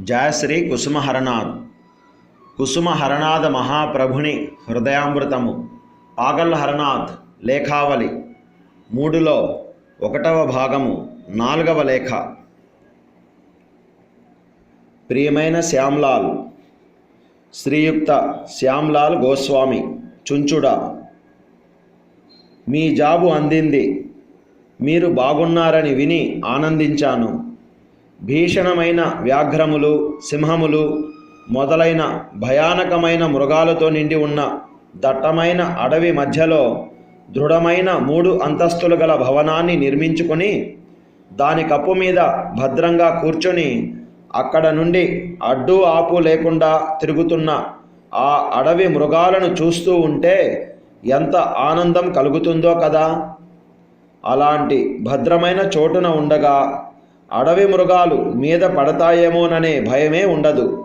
జయశ్రీ కుసుమహరనాథ్ కుసుమహరనాథ మహాప్రభుని హృదయామృతము. పాగల్ హరనాథ్ లేఖావళి. మూడులో ఒకటవ భాగము నాలుగవ లేఖ. ప్రియమైన శ్యామ్లాల్ శ్రీయుక్త శ్యామ్లాల్ గోస్వామి చుంచుడా. మీ జాబు అందింది. మీరు బాగున్నారని విని ఆనందించాను. భీషణమైన వ్యాఘ్రములు సింహములు మొదలైన భయానకమైన మృగాలతో నిండి ఉన్న దట్టమైన అడవి మధ్యలో దృఢమైన మూడు అంతస్తులు గల భవనాన్ని నిర్మించుకొని దాని కప్పు మీద భద్రంగా కూర్చొని అక్కడ నుండి అడ్డు ఆపు లేకుండా తిరుగుతున్న ఆ అడవి మృగాలను చూస్తూ ఉంటే ఎంత ఆనందం కలుగుతుందో కదా. అలాంటి భద్రమైన చోటున ఉండగా అడవి మృగాలు మీద పడతాయేమోననే భయమే ఉండదు.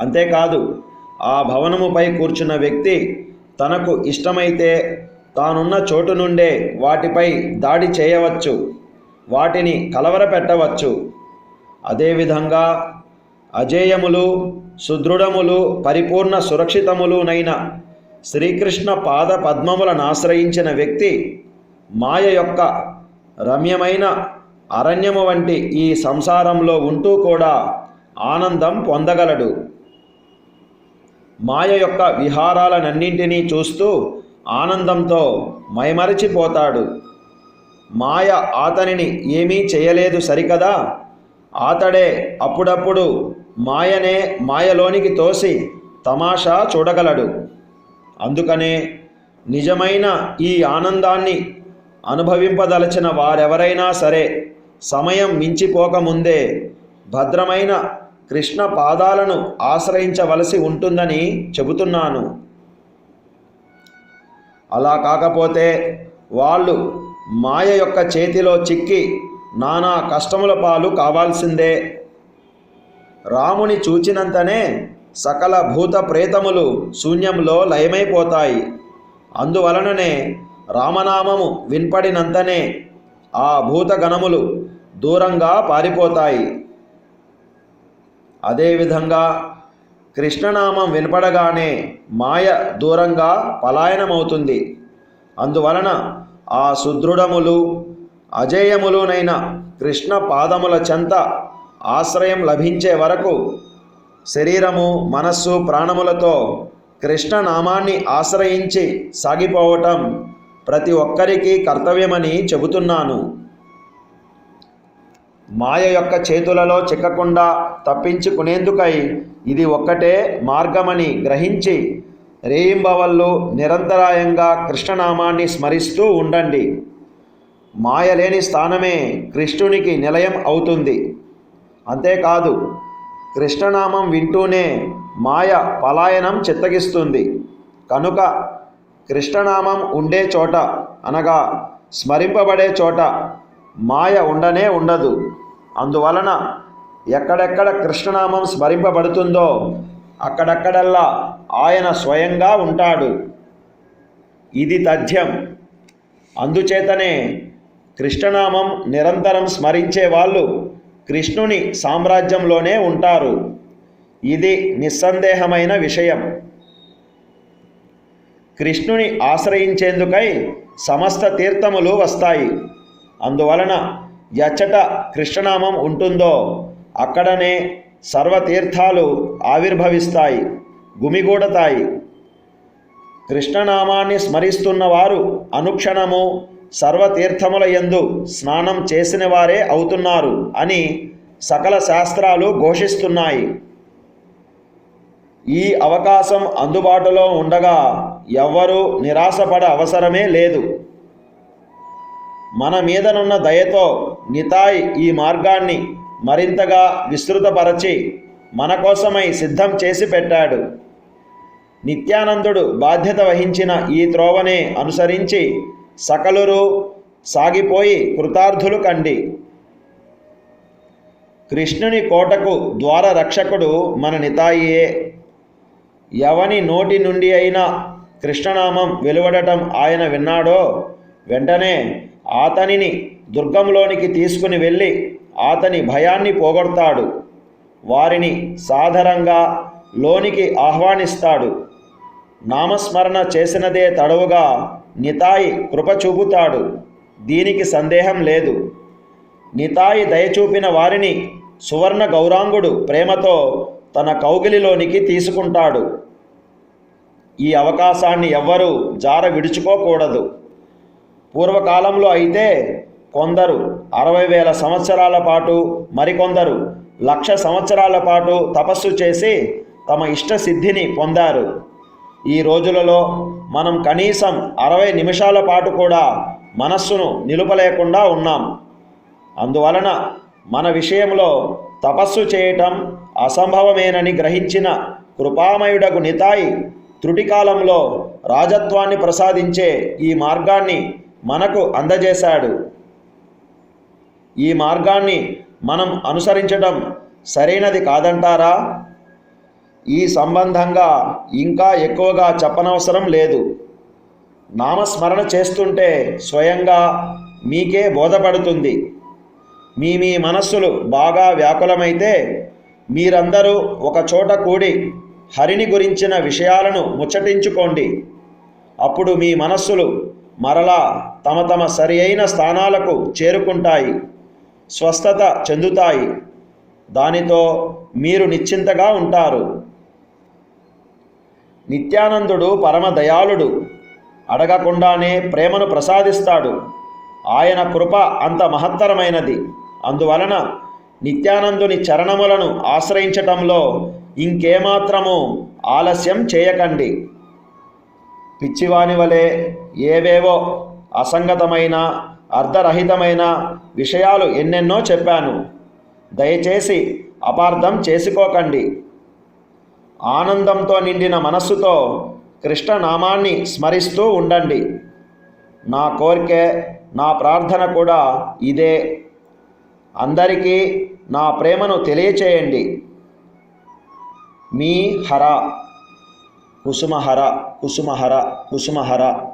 అంతేకాదు ఆ భవనముపై కూర్చున్న వ్యక్తి తనకు ఇష్టమైతే తానున్న చోటు నుండే వాటిపై దాడి చేయవచ్చు వాటిని కలవరపెట్టవచ్చు. అదేవిధంగా అజేయములు సుదృఢములు పరిపూర్ణ సురక్షితములునైన శ్రీకృష్ణ పాద పద్మములను ఆశ్రయించిన వ్యక్తి మాయ యొక్క రమ్యమైన అరణ్యము వంటి ఈ సంసారంలో ఉంటూ కూడా ఆనందం పొందగలడు. మాయ యొక్క విహారాలనన్నింటినీ చూస్తూ ఆనందంతో మైమరచిపోతాడు. మాయ అతనిని ఏమీ చేయలేదు సరికదా? అతడే అప్పుడప్పుడు మాయనే మాయలోనికి తోసి తమాషా చూడగలడు. అందుకనే నిజమైన ఈ ఆనందాన్ని అనుభవింపదలచిన వారెవరైనా సరే సమయం మించిపోకముందే భద్రమైన కృష్ణ పాదాలను ఆశ్రయించవలసి ఉంటుందని చెబుతున్నాను. అలా కాకపోతే వాళ్ళు మాయ యొక్క చేతిలో చిక్కి నానా కష్టముల పాలు కావాల్సిందే. రాముని చూచినంతనే సకల భూత ప్రేతములు శూన్యంలో లయమైపోతాయి. అందువలననే రామనామము వినపడినంతనే ఆ భూతగణములు దూరంగా పారిపోతాయి. అదేవిధంగా కృష్ణనామం వినపడగానే మాయ దూరంగా పలాయనమవుతుంది. అందువలన ఆ సుదృఢములు అజేయములునైన కృష్ణ పాదముల చెంత ఆశ్రయం లభించే వరకు శరీరము మనస్సు ప్రాణములతో కృష్ణనామాన్ని ఆశ్రయించి సాగిపోవటం ప్రతి ఒక్కరికి కర్తవ్యమని చెబుతున్నాను. మాయ యొక్క చేతులలో చిక్కకుండా తప్పించుకునేందుకై ఇది ఒక్కటే మార్గమని గ్రహించి రేయింబవళ్ళు నిరంతరాయంగా కృష్ణనామాన్ని స్మరిస్తూ ఉండండి. మాయ లేని స్థానమే కృష్ణునికి నిలయం అవుతుంది. అంతేకాదు కృష్ణనామం వింటూనే మాయ పలాయనం చిత్తగిస్తుంది. కనుక కృష్ణనామం ఉండే చోట అనగా స్మరింపబడే చోట మాయ ఉండనే ఉండదు. అందువలన ఎక్కడెక్కడ కృష్ణనామం స్మరింపబడుతుందో అక్కడక్కడల్లా ఆయన స్వయంగా ఉంటాడు. ఇది తథ్యం. అందుచేతనే కృష్ణనామం నిరంతరం స్మరించే వాళ్ళు కృష్ణుని సామ్రాజ్యంలోనే ఉంటారు. ఇది నిస్సందేహమైన విషయం. కృష్ణుని ఆశ్రయించేందుకై సమస్త తీర్థములు వస్తాయి. అందువలన ఎచ్చట కృష్ణనామం ఉంటుందో అక్కడనే సర్వతీర్థాలు ఆవిర్భవిస్తాయి గుమిగూడతాయి. కృష్ణనామాన్ని స్మరిస్తున్న వారు అనుక్షణము సర్వతీర్థముల యందు స్నానం చేసిన వారే అవుతున్నారు అని సకల శాస్త్రాలు ఘోషిస్తున్నాయి. ఈ అవకాశం అందుబాటులో ఉండగా ఎవ్వరూ నిరాశపడ అవసరమే లేదు. మన మీదనున్న దయతో నితాయ్ ఈ మార్గాన్ని మరింతగా విస్తృతపరచి మన కోసమై సిద్ధం చేసి పెట్టాడు. నిత్యానందుడు బాధ్యత వహించిన ఈ త్రోవనే అనుసరించి సకలురు సాగిపోయి కృతార్థులు కండి. కృష్ణుని కోటకు ద్వార రక్షకుడు మన నితాయియే ఎవని నోటి నుండి అయినా కృష్ణనామం వెలువడటం ఆయన విన్నాడో వెంటనే అతనిని దుర్గంలోనికి తీసుకుని వెళ్ళి అతని భయాన్ని పోగొడతాడు. వారిని సాధారణంగా లోనికి ఆహ్వానిస్తాడు. నామస్మరణ చేసినదే తడవుగా నితాయి కృప చూపుతాడు. దీనికి సందేహం లేదు. నితాయి దయచూపిన వారిని సువర్ణ గౌరాంగుడు ప్రేమతో తన కౌగిలిలోనికి తీసుకుంటాడు. ఈ అవకాశాన్ని ఎవ్వరూ జార విడుచుకోకూడదు పూర్వకాలంలో అయితే కొందరు అరవై వేల సంవత్సరాల పాటు మరికొందరు లక్ష సంవత్సరాల పాటు తపస్సు చేసి తమ ఇష్ట సిద్ధిని పొందారు. ఈ రోజులలో మనం కనీసం అరవై నిమిషాల పాటు కూడా మనస్సును నిలుపలేకుండా ఉన్నాం. అందువలన మన విషయంలో తపస్సు చేయటం అసంభవమేనని గ్రహించిన కృపామయుడకు నితాయి త్రుటికాలంలో రాజత్వాన్ని ప్రసాదించే ఈ మార్గాన్ని మనకు అందజేశాడు. ఈ మార్గాన్ని మనం అనుసరించడం సరైనది కాదంటారా? ఈ సంబంధంగా ఇంకా ఎక్కువగా చెప్పనవసరం లేదు. నామస్మరణ చేస్తుంటే స్వయంగా మీకే బోధపడుతుంది. మీ మీ మనస్సులు బాగా వ్యాకులమైతే మీరందరూ ఒక చోట కూడి హరిని గురించిన విషయాలను ముచ్చటించుకోండి. అప్పుడు మీ మనస్సులు మరలా తమ తమ సరి అయిన స్థానాలకు చేరుకుంటాయి స్వస్థత చెందుతాయి. దానితో మీరు నిశ్చింతగా ఉంటారు. నిత్యానందుడు పరమ దయాళుడు అడగకుండానే ప్రేమను ప్రసాదిస్తాడు. ఆయన కృప అంత మహత్తరమైనది. అందువలన నిత్యానందుని చరణములను ఆశ్రయించటంలో ఇంకేమాత్రము ఆలస్యం చేయకండి. పిచ్చివాని వలె ఏవేవో అసంగతమైన అర్ధరహితమైన విషయాలు ఎన్నెన్నో చెప్పాను. దయచేసి అపార్థం చేసుకోకండి. ఆనందంతో నిండిన మనస్సుతో కృష్ణనామాన్ని స్మరిస్తూ ఉండండి. నా కోరిక నా ప్రార్థన కూడా ఇదే. అందరికీ నా ప్రేమను తెలియచేయండి. మీ హర. कुसुमहरा कुसुमहरा कुसुमहरा।